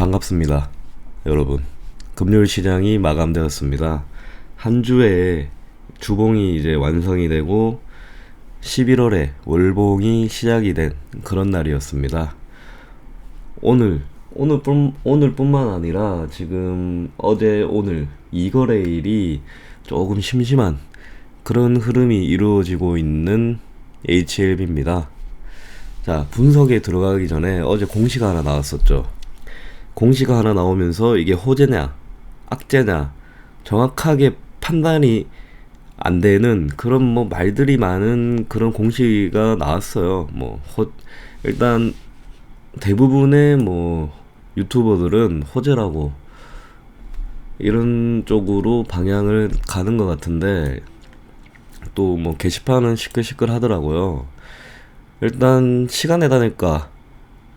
반갑습니다. 여러분. 금요일 시장이 마감되었습니다. 한 주에 주봉이 이제 완성이 되고 11월에 월봉이 시작이 된 그런 날이었습니다. 오늘 오늘뿐 오늘뿐만 아니라 지금 어제 오늘 이거래일이 조금 심심한 그런 흐름이 이루어지고 있는 HLB입니다. 자, 분석에 들어가기 전에 어제 공시가 하나 나왔었죠. 공시가 하나 나오면서 이게 호재냐, 악재냐, 정확하게 판단이 안 되는 그런 뭐 말들이 많은 그런 공시가 나왔어요. 뭐, 호, 일단 대부분의 뭐 유튜버들은 호재라고 이런 쪽으로 방향을 가는 것 같은데 또 뭐 게시판은 시끌시끌 하더라고요. 일단 시간에 다니까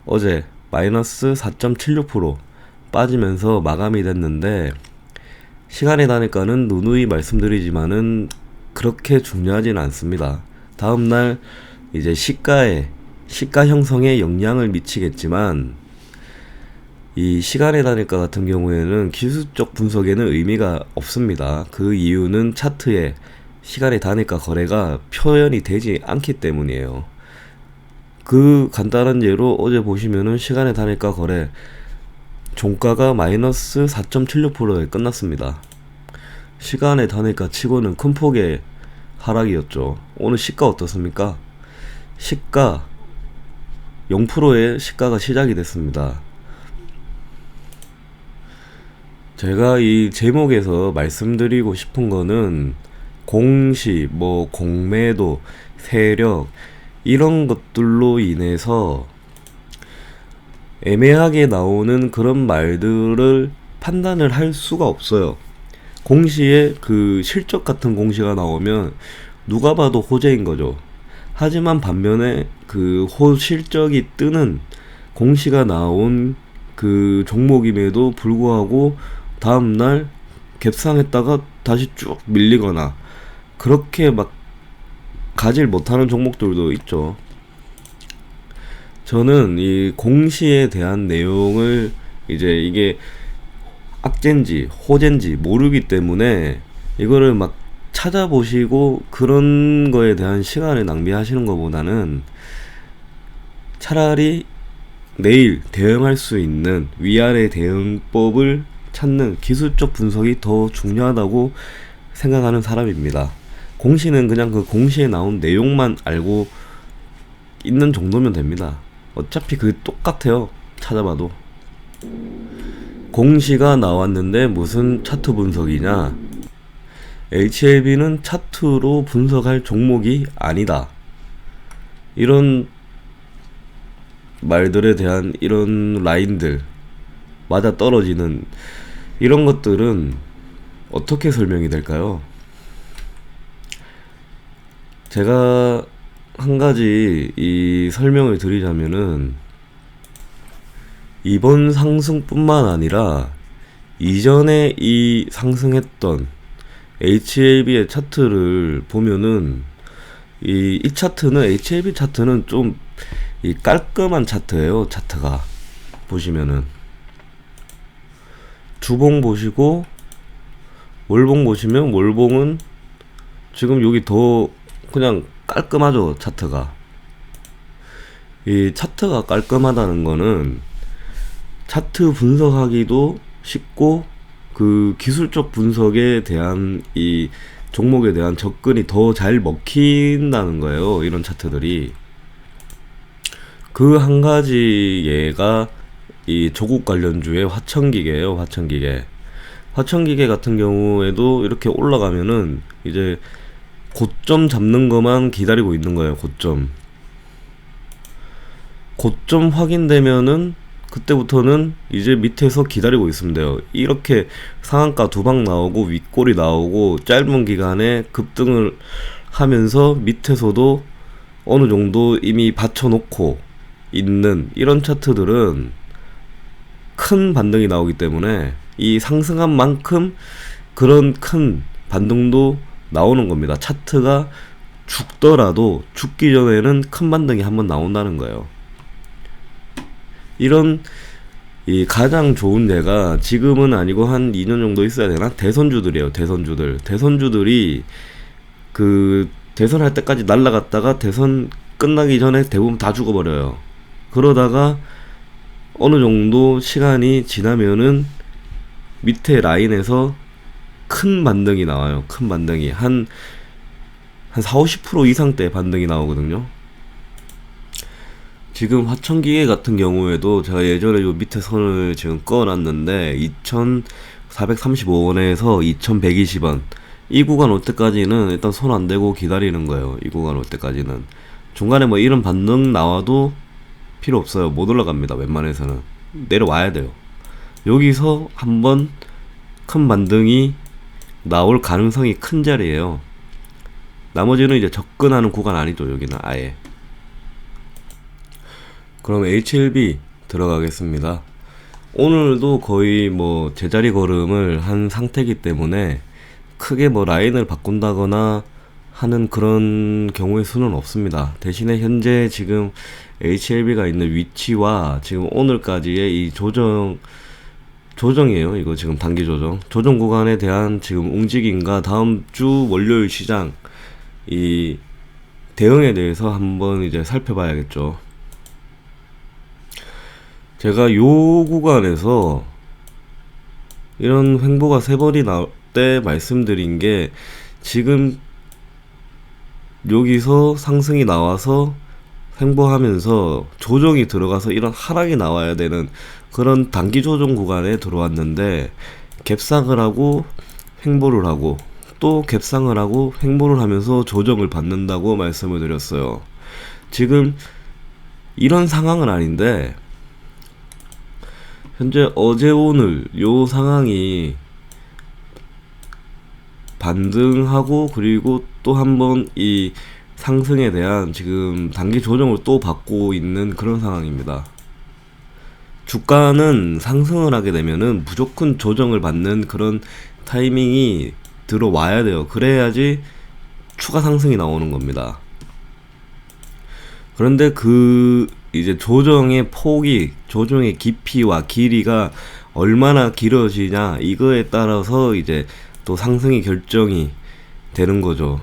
어제 마이너스 4.76% 빠지면서 마감이 됐는데 시간에 다니까는 누누이 말씀드리지만은 그렇게 중요하진 않습니다. 다음날 이제 시가에 시가 형성에 영향을 미치겠지만 이 시간의 단일가 같은 경우에는 기술적 분석에는 의미가 없습니다. 그 이유는 차트에 시간의 단일가 거래가 표현이 되지 않기 때문이에요. 그 간단한 예로 어제 보시면은 시간의 단일가 거래 종가가 마이너스 4.76%에 끝났습니다. 시간의 단일가 치고는 큰 폭의 하락이었죠. 오늘 시가 어떻습니까? 시가 0%의 시가가 시작이 됐습니다. 제가 이 제목에서 말씀드리고 싶은 거는 공시, 뭐 공매도, 세력 이런 것들로 인해서 애매하게 나오는 그런 말들을 판단을 할 수가 없어요. 공시에 그 실적 같은 공시가 나오면 누가 봐도 호재인 거죠. 하지만 반면에 그 호 실적이 뜨는 공시가 나온 그 종목임에도 불구하고 다음날 갭상했다가 다시 쭉 밀리거나 그렇게 막 가질 못하는 종목들도 있죠. 저는 이 공시에 대한 내용을 이제 이게 악재인지 호재인지 모르기 때문에 이거를 막 찾아보시고 그런 거에 대한 시간을 낭비하시는 것보다는 차라리 내일 대응할 수 있는 위아래 대응법을 찾는 기술적 분석이 더 중요하다고 생각하는 사람입니다. 공시는 그냥 그 공시에 나온 내용만 알고 있는 정도면 됩니다. 어차피 그 똑같아요. 찾아봐도. 공시가 나왔는데 무슨 차트 분석이냐? HLB는 차트로 분석할 종목이 아니다. 이런 말들에 대한 이런 라인들 맞아 떨어지는 이런 것들은 어떻게 설명이 될까요? 제가 한 가지 이 설명을 드리자면은 이번 상승뿐만 아니라 이전에 이 상승했던 HLB의 차트를 보면은 이, 이 차트는 HLB 차트는 좀 이 깔끔한 차트예요 차트가. 보시면은. 주봉 보시고 월봉 보시면 월봉은 지금 여기 더 그냥 깔끔하죠 차트가 이 차트가 깔끔하다는 거는 차트 분석하기도 쉽고 그 기술적 분석에 대한 이 종목에 대한 접근이 더 잘 먹힌다는 거예요. 이런 차트들이. 그 한 가지 예가 이 조국 관련주의 화천기계예요. 화천기계. 화천기계 같은 경우에도 이렇게 올라가면은 이제 고점 잡는 것만 기다리고 있는 거예요. 고점. 고점 확인되면은 그때부터는 이제 밑에서 기다리고 있으면 돼요. 이렇게 상한가 두 방 나오고 윗골이 나오고 짧은 기간에 급등을 하면서 밑에서도 어느 정도 이미 받쳐놓고 있는 이런 차트들은 큰 반등이 나오기 때문에 이 상승한 만큼 그런 큰 반등도 나오는 겁니다. 차트가 죽더라도 죽기 전에는 큰 반등이 한번 나온다는 거예요. 이런 이 가장 좋은 데가 지금은 아니고 한 2년 정도 있어야 되나? 대선주들이에요. 대선주들. 대선주들이 그 대선 할 때까지 날라갔다가 대선 끝나기 전에 대부분 다 죽어버려요. 그러다가 어느 정도 시간이 지나면은 밑에 라인에서 큰 반등이 나와요. 큰 반등이. 한, 한 4, 50% 이상대 반등이 나오거든요. 지금 화천기계 같은 경우에도 제가 예전에 요 밑에 선을 지금 꺼놨는데 2,435원에서 2,120원 이 구간 올 때까지는 일단 손 안 대고 기다리는 거예요. 이 구간 올 때까지는 중간에 뭐 이런 반등 나와도 필요 없어요. 못 올라갑니다. 웬만해서는 내려와야 돼요. 여기서 한번 큰 반등이 나올 가능성이 큰 자리예요. 나머지는 이제 접근하는 구간 아니죠. 여기는 아예. 그럼 HLB 들어가겠습니다. 오늘도 거의 뭐 제자리 걸음을 한 상태이기 때문에 크게 뭐 라인을 바꾼다거나 하는 그런 경우의 수는 없습니다. 대신에 현재 지금 HLB가 있는 위치와 지금 오늘까지의 이 조정 조정이에요. 이거 지금 단기 조정. 조정 구간에 대한 지금 움직임과 다음 주 월요일 시장 이 대응에 대해서 한번 이제 살펴봐야겠죠. 제가 요 구간에서 이런 횡보가 세 번이 나올 때 말씀드린 게 지금 여기서 상승이 나와서 횡보하면서 조정이 들어가서 이런 하락이 나와야 되는 그런 단기 조정 구간에 들어왔는데 갭상을 하고 횡보를 하고 또 갭상을 하고 횡보를 하면서 조정을 받는다고 말씀을 드렸어요. 지금 이런 상황은 아닌데 현재 어제 오늘 요 상황이 반등하고 그리고 또 한번 이 상승에 대한 지금 단기 조정을 또 받고 있는 그런 상황입니다. 주가는 상승을 하게 되면은 무조건 조정을 받는 그런 타이밍이 들어와야 돼요. 그래야지 추가 상승이 나오는 겁니다. 그런데 그 이제 조정의 폭이, 조정의 깊이와 길이가 얼마나 길어지냐, 이거에 따라서 이제 또 상승이 결정이 되는 거죠.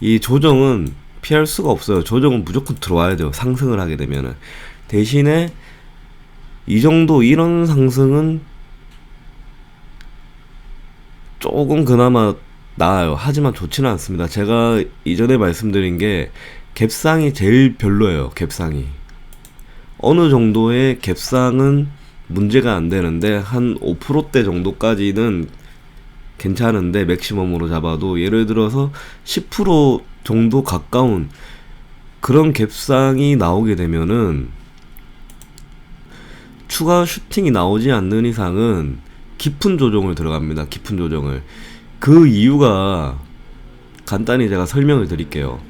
이 조정은 피할 수가 없어요. 조정은 무조건 들어와야 돼요. 상승을 하게 되면은. 대신에 이 정도 이런 상승은 조금 그나마 나아요. 하지만 좋지는 않습니다. 제가 이전에 말씀드린 게 갭상이 제일 별로예요. 갭상이. 어느 정도의 갭상은 문제가 안 되는데 한 5%대 정도까지는 괜찮은데 맥시멈으로 잡아도 예를 들어서 10% 정도 가까운 그런 갭상이 나오게 되면은 추가 슈팅이 나오지 않는 이상은 깊은 조정을 들어갑니다. 깊은 조정을. 그 이유가 간단히 제가 설명을 드릴게요.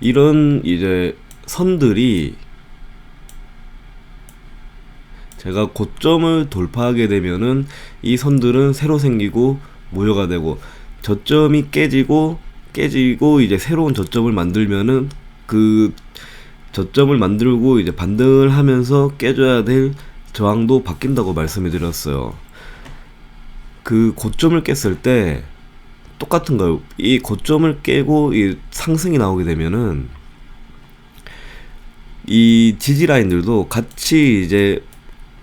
이런 이제 선들이 제가 고점을 돌파하게 되면은 이 선들은 새로 생기고 모여가 되고 저점이 깨지고 깨지고 이제 새로운 저점을 만들면은 그 저점을 만들고 이제 반등을 하면서 깨져야 될 저항도 바뀐다고 말씀을 드렸어요. 그 고점을 깼을 때 똑같은 거예요. 이 고점을 깨고 이 상승이 나오게 되면은 이 지지 라인들도 같이 이제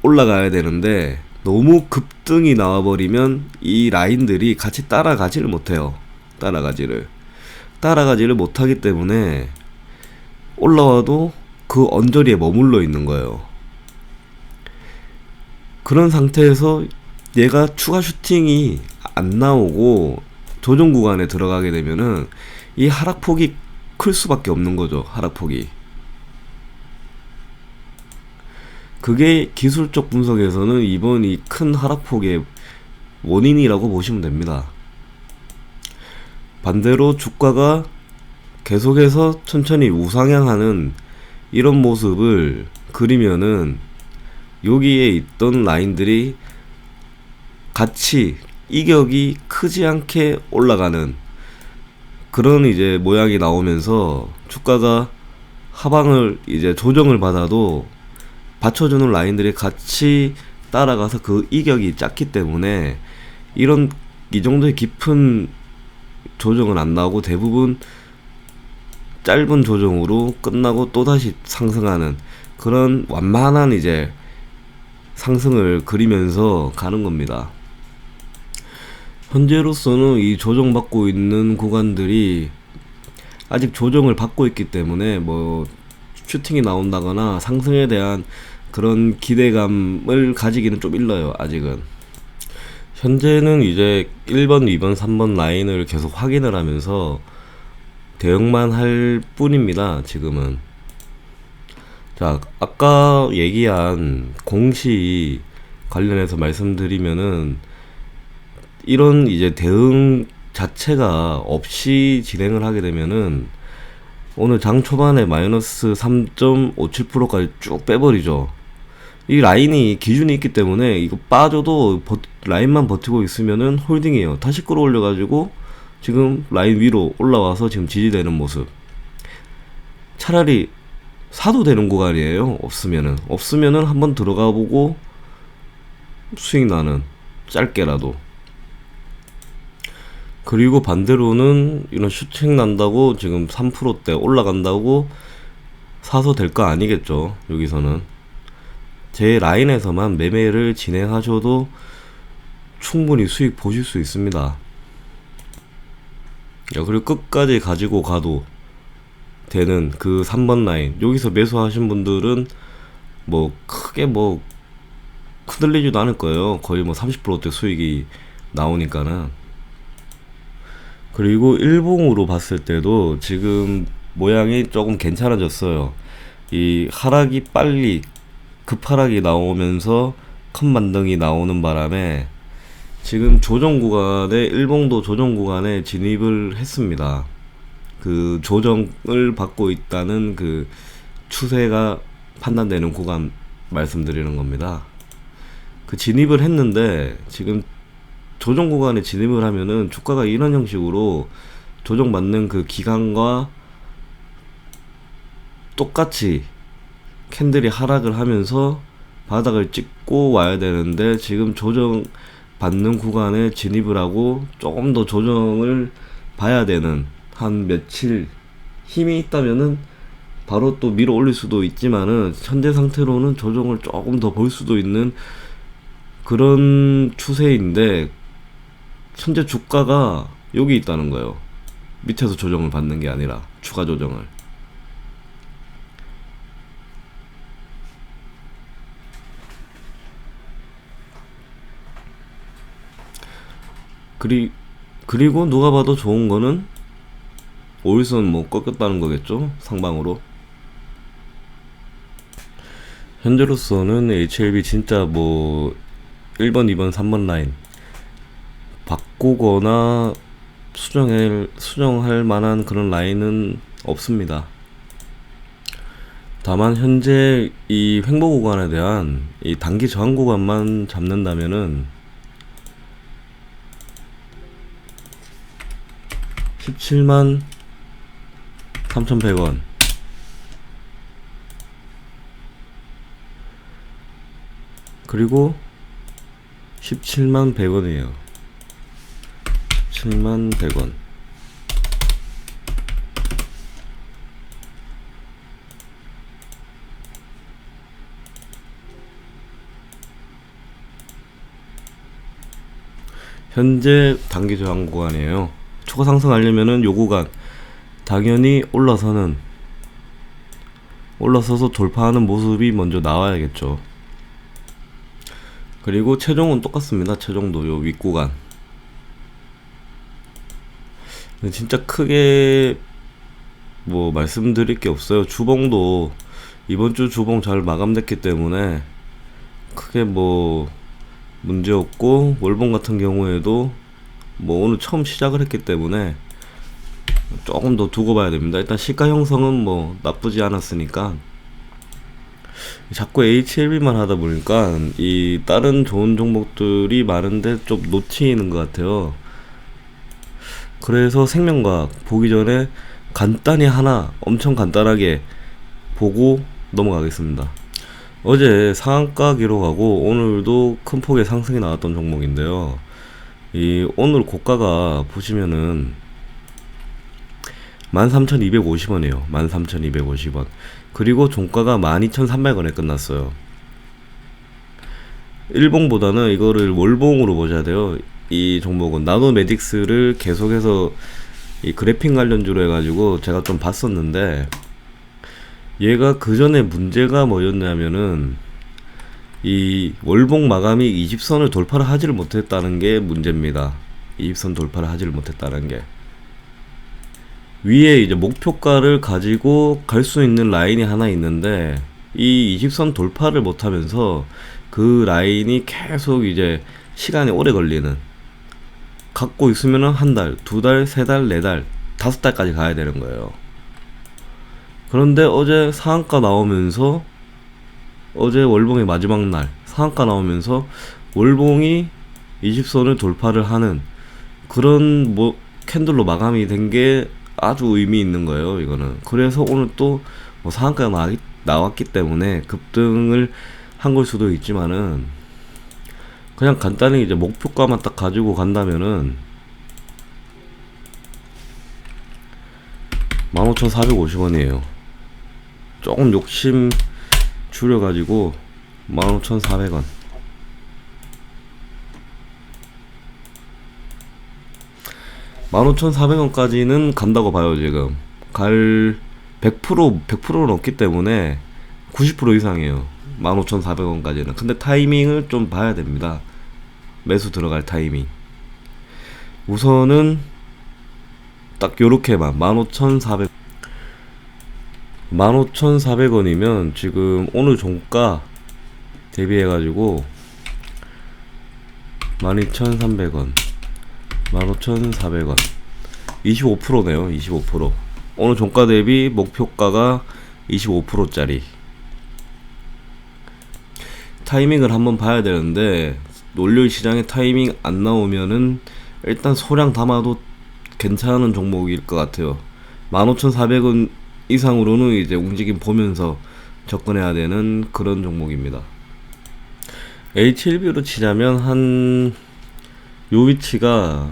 올라가야 되는데 너무 급등이 나와버리면 이 라인들이 같이 따라가지를 못해요. 따라가지를. 따라가지를 못하기 때문에 올라와도 그 언저리에 머물러 있는 거예요. 그런 상태에서 얘가 추가 슈팅이 안 나오고 조정 구간에 들어가게 되면은 이 하락폭이 클 수밖에 없는 거죠. 하락폭이. 그게 기술적 분석에서는 이번 이 큰 하락폭의 원인이라고 보시면 됩니다. 반대로 주가가 계속해서 천천히 우상향하는 이런 모습을 그리면은 여기에 있던 라인들이 같이 이격이 크지 않게 올라가는 그런 이제 모양이 나오면서 주가가 하방을 이제 조정을 받아도 받쳐주는 라인들이 같이 따라가서 그 이격이 작기 때문에 이런 이 정도의 깊은 조정은 안 나오고 대부분 짧은 조정으로 끝나고 또다시 상승하는 그런 완만한 이제 상승을 그리면서 가는 겁니다. 현재로서는 이 조정받고 있는 구간들이 아직 조정을 받고 있기 때문에 뭐 슈팅이 나온다거나 상승에 대한 그런 기대감을 가지기는 좀 일러요, 아직은. 현재는 이제 1번, 2번, 3번 라인을 계속 확인을 하면서 대응만 할 뿐입니다, 지금은. 자, 아까 얘기한 공시 관련해서 말씀드리면은 이런 이제 대응 자체가 없이 진행을 하게 되면은 오늘 장 초반에 마이너스 3.57%까지 쭉 빼버리죠. 이 라인이 기준이 있기 때문에 이거 빠져도 버, 라인만 버티고 있으면은 홀딩이에요. 다시 끌어올려가지고 지금 라인 위로 올라와서 지금 지지되는 모습. 차라리 사도 되는 구간이에요. 없으면은 없으면은 한번 들어가 보고 수익 나는 짧게라도. 그리고 반대로는 이런 슈팅 난다고 지금 3%대 올라간다고 사서 될 거 아니겠죠. 여기서는 제 라인에서만 매매를 진행하셔도 충분히 수익 보실 수 있습니다. 야, 그리고 끝까지 가지고 가도 되는 그 3번 라인 여기서 매수하신 분들은 뭐 크게 뭐 흔들리지도 않을 거예요. 거의 뭐 30%대 수익이 나오니까는 그리고 일봉으로 봤을 때도 지금 모양이 조금 괜찮아졌어요. 이 하락이 빨리 급하락이 나오면서 큰 반등이 나오는 바람에 지금 조정 구간에 일봉도 조정 구간에 진입을 했습니다. 그 조정을 받고 있다는 그 추세가 판단되는 구간 말씀드리는 겁니다. 그 진입을 했는데 지금 조정 구간에 진입을 하면은 주가가 이런 형식으로 조정받는 그 기간과 똑같이 캔들이 하락을 하면서 바닥을 찍고 와야 되는데 지금 조정 받는 구간에 진입을 하고 조금 더 조정을 봐야 되는 한 며칠 힘이 있다면은 바로 또 밀어 올릴 수도 있지만은 현재 상태로는 조정을 조금 더 볼 수도 있는 그런 추세인데 현재 주가가 여기 있다는 거예요. 밑에서 조정을 받는 게 아니라 추가 조정을. 그리 그리고 누가 봐도 좋은 거는 오일선 뭐 꺾였다는 거겠죠 상방으로 현재로서는 HLB 진짜 뭐 1번, 2번, 3번 라인 바꾸거나 수정할 수정할 만한 그런 라인은 없습니다. 다만 현재 이 횡보 구간에 대한 이 단기 저항 구간만 잡는다면은 17만 3,100원 그리고 17만 100원이에요. 17만 100원. 현재 단기 저항 구간이에요. 초과 상승하려면은 요 구간 당연히 올라서는 올라서서 돌파하는 모습이 먼저 나와야겠죠. 그리고 체중은 똑같습니다. 체중도 요 윗구간. 진짜 크게 뭐 말씀드릴 게 없어요. 주봉도 이번 주 주봉 잘 마감됐기 때문에 크게 뭐 문제 없고 월봉 같은 경우에도 뭐 오늘 처음 시작을 했기 때문에 조금 더 두고 봐야 됩니다. 일단 시가 형성은 뭐 나쁘지 않았으니까 자꾸 HLB만 하다 보니까 이 다른 좋은 종목들이 많은데 좀 놓치는 것 같아요. 그래서 생명과학 보기 전에 간단히 하나 엄청 간단하게 보고 넘어가겠습니다. 어제 상한가 기록하고 오늘도 큰 폭의 상승이 나왔던 종목인데요. 이 오늘 고가가 보시면은 13,250원이에요. 13,250원. 그리고 종가가 12,300원에 끝났어요. 일봉보다는 이거를 월봉으로 보셔야 돼요. 이 종목은 나노메딕스를 계속해서 이 그래픽 관련주로 해가지고 제가 좀 봤었는데 얘가 그 전에 문제가 뭐였냐면은 이 월봉 마감이 20선을 돌파를 하지를 못했다는 게 문제입니다. 20선 돌파를 하지를 못했다는 게 위에 이제 목표가를 가지고 갈 수 있는 라인이 하나 있는데 이 20선 돌파를 못하면서 그 라인이 계속 이제 시간이 오래 걸리는 갖고 있으면은 한 달, 두 달, 세 달, 네 달, 다섯 달까지 가야 되는 거예요. 그런데 어제 상한가 나오면서 어제 월봉의 마지막 날 상한가 나오면서 월봉이 20선을 돌파를 하는 그런 뭐 캔들로 마감이 된 게 아주 의미 있는 거예요 이거는. 그래서 오늘 또 뭐 상한가가 나, 나왔기 때문에 급등을 한 걸 수도 있지만은 그냥 간단히 이제 목표가만 딱 가지고 간다면은 15,450원이에요. 조금 욕심 줄여가지고 15,400원. 만 오천 사백 원까지는 간다고 봐요 지금. 갈100% 100%는 없기 때문에 90% 이상이에요. 15,400원까지는. 근데 타이밍을 좀 봐야 됩니다. 매수 들어갈 타이밍. 우선은 딱 요렇게만. 15,400 15,400원이면 지금 오늘 종가 대비해가지고 12,300원 15,400원. 25%네요 25% 오늘 종가 대비 목표가가 25%짜리. 타이밍을 한번 봐야 되는데 놀려 시장에 타이밍 안 나오면은 일단 소량 담아도 괜찮은 종목일 것 같아요. 15,400원 이상으로는 이제 움직임 보면서 접근해야 되는 그런 종목입니다. H1B로 치자면 한 요 위치가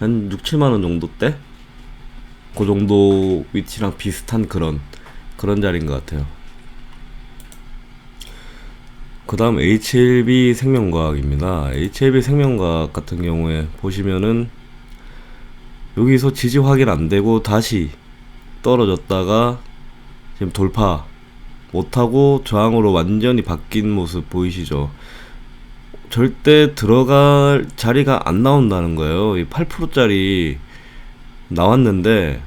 한 6, 7만 원 정도 대? 그 정도 위치랑 비슷한 그런 그런 자리인 것 같아요. 그 다음 HLB 생명과학입니다. HLB 생명과학 같은 경우에 보시면은 여기서 지지 확인 안 되고 다시 떨어졌다가 지금 돌파 못하고 저항으로 완전히 바뀐 모습 보이시죠? 절대 들어갈 자리가 안 나온다는 거예요. 이 8%짜리 나왔는데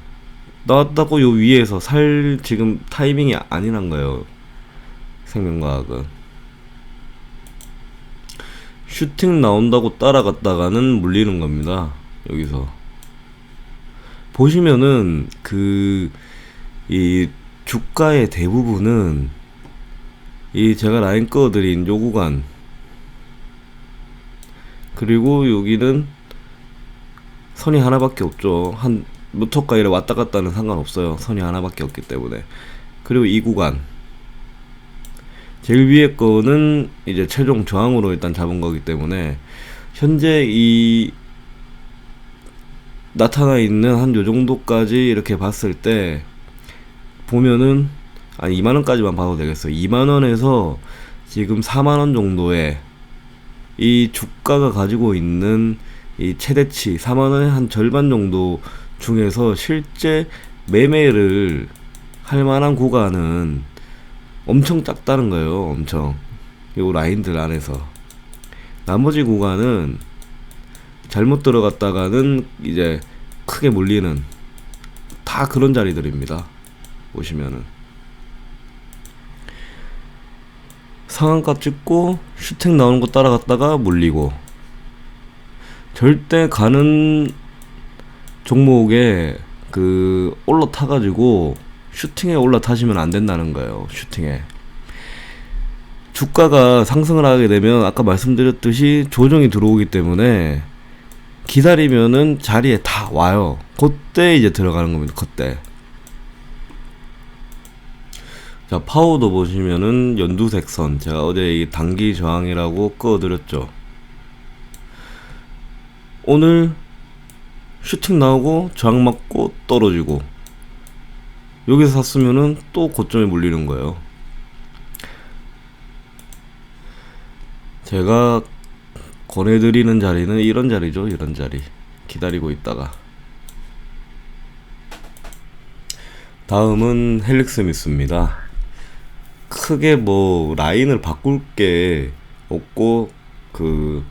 나왔다고 요 위에서 살 지금 타이밍이 아니란 거예요. 생명과학은 슈팅 나온다고 따라갔다가는 물리는 겁니다. 여기서 보시면은 그 이 주가의 대부분은 이 제가 라인 꺼드린 요 구간. 그리고 여기는 선이 하나밖에 없죠. 한 무토가 이래 왔다 갔다 는 상관없어요. 선이 하나밖에 없기 때문에. 그리고 이 구간. 제일 위에 거는 이제 최종 저항으로 일단 잡은 거기 때문에 현재 이 나타나 있는 한 요 정도까지 이렇게 봤을 때 보면은 아니 2만 원까지만 봐도 되겠어. 2만 원에서 지금 4만 원 정도의 이 주가가 가지고 있는 이 최대치 4만 원의 한 절반 정도 중에서 실제 매매를 할 만한 구간은 엄청 작다는 거예요. 엄청 요 라인들 안에서 나머지 구간은 잘못 들어갔다가는 이제 크게 물리는 다 그런 자리들입니다. 보시면은 상한가 찍고 슈팅 나오는 거 따라갔다가 물리고 절대 가는 종목에 그 올라타가지고 슈팅에 올라타시면 안 된다는 거예요. 슈팅에 주가가 상승을 하게 되면 아까 말씀드렸듯이 조정이 들어오기 때문에 기다리면은 자리에 다 와요. 그때 이제 들어가는 겁니다. 그때. 자, 파워도 보시면은 연두색 선. 제가 어제 이 단기 저항이라고 꺼드렸죠. 오늘 슈팅 나오고 저항 맞고 떨어지고 여기서 샀으면은 또 고점에 물리는 거예요. 제가 권해드리는 자리는 이런 자리죠. 이런 자리. 기다리고 있다가. 다음은 헬릭스 미스입니다. 크게 뭐 라인을 바꿀 게 없고 그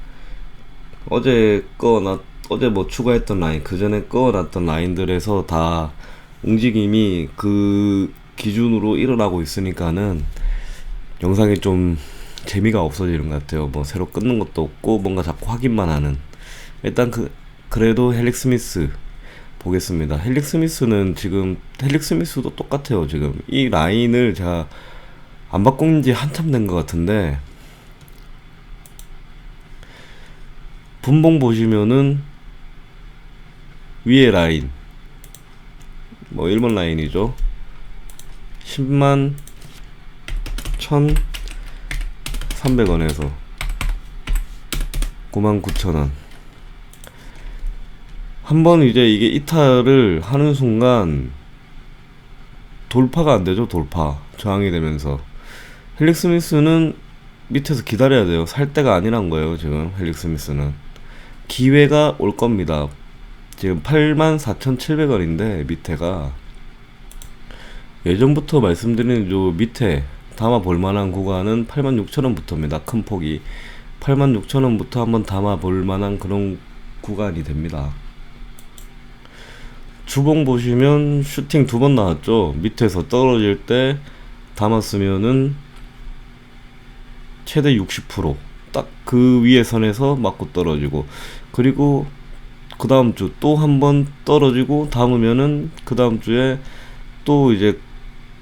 어제 꺼놨 어제 뭐 추가했던 라인 그 전에 꺼놨던 라인들에서 다 움직임이 그 기준으로 일어나고 있으니까는 영상이 좀 재미가 없어지는 것 같아요. 뭐 새로 끊는 것도 없고 뭔가 자꾸 확인만 하는. 일단 그 그래도 헬릭 스미스 보겠습니다. 헬릭 스미스는 지금 헬릭 스미스도 똑같아요. 지금 이 라인을 제가 안 바꾼 지 한참 된 것 같은데 분봉 보시면은 위에 라인 뭐 1번 라인이죠 10만 1300원에서 99,000원. 한 번 이제 이게 이탈을 하는 순간 돌파가 안 되죠 돌파. 저항이 되면서. 헬릭 스미스는 밑에서 기다려야 돼요. 살 때가 아니란 거예요 지금 헬릭 스미스는. 기회가 올 겁니다. 지금 84,700원인데 밑에가. 예전부터 말씀드린 요 밑에 담아 볼 만한 구간은 86,000원부터입니다. 큰 폭이 86,000원부터 한번 담아 볼 만한 그런 구간이 됩니다. 주봉 보시면 슈팅 두 번 나왔죠. 밑에서 떨어질 때 담았으면은 최대 60%딱 그 위에 선에서 맞고 떨어지고 그리고 그 다음 주 또 한 번 떨어지고 담으면은 그 다음 주에 또 이제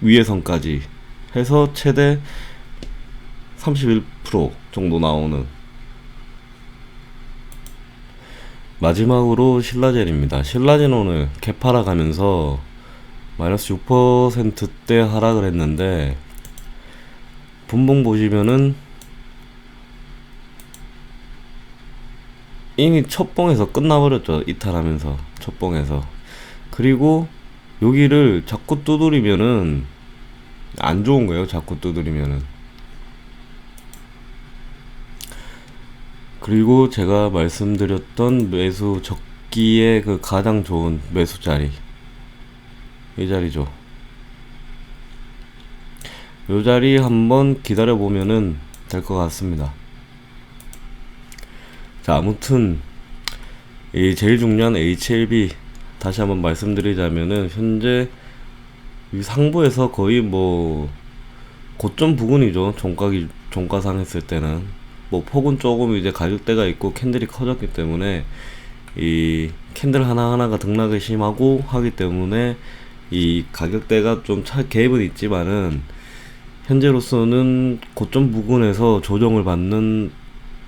위에 선까지 해서 최대 31% 정도 나오는 마지막으로 신라젠입니다. 신라젠 오늘 개파라 가면서 마이너스 6%대 하락을 했는데 분봉 보시면은 이미 첫 봉에서 끝나버렸죠. 이탈하면서 첫 봉에서 그리고 여기를 자꾸 두드리면은 안 좋은 거예요. 자꾸 두드리면은 그리고 제가 말씀드렸던 매수 적기에 그 가장 좋은 매수 자리 이 자리죠. 이 자리 한번 기다려 보면은 될 것 같습니다. 자, 아무튼 이 제일 중요한 HLB 다시 한번 말씀드리자면은 현재 이 상부에서 거의 뭐 고점 부근이죠. 종가 기 종가상 했을 때는 뭐 폭은 조금 이제 가격대가 있고 캔들이 커졌기 때문에 이 캔들 하나 하나가 등락이 심하고 하기 때문에 이 가격대가 좀 차 갭은 있지만은 현재로서는 고점 부근에서 조정을 받는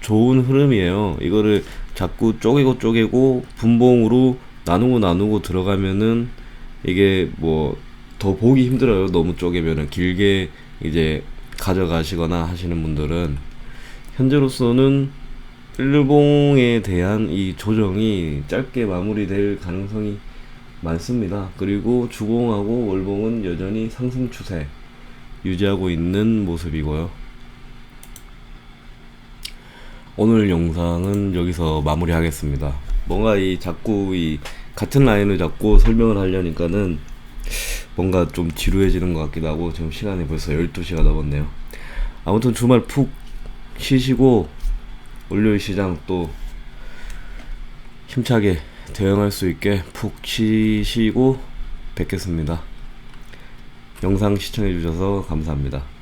좋은 흐름이에요. 이거를 자꾸 쪼개고 쪼개고 분봉으로 나누고 나누고 들어가면은 이게 뭐 더 보기 힘들어요. 너무 쪼개면은 길게 이제 가져가시거나 하시는 분들은 현재로서는 일봉에 대한 이 조정이 짧게 마무리될 가능성이 많습니다. 그리고 주봉하고 월봉은 여전히 상승 추세 유지하고 있는 모습이고요. 오늘 영상은 여기서 마무리하겠습니다. 뭔가 이 자꾸 이 같은 라인을 잡고 설명을 하려니까는 뭔가 좀 지루해지는 것 같기도 하고 지금 시간이 벌써 12시가 넘었네요. 아무튼 주말 푹 쉬시고 월요일 시장 또 힘차게 대응할 수 있게 푹 쉬시고 뵙겠습니다. 영상 시청해 주셔서 감사합니다.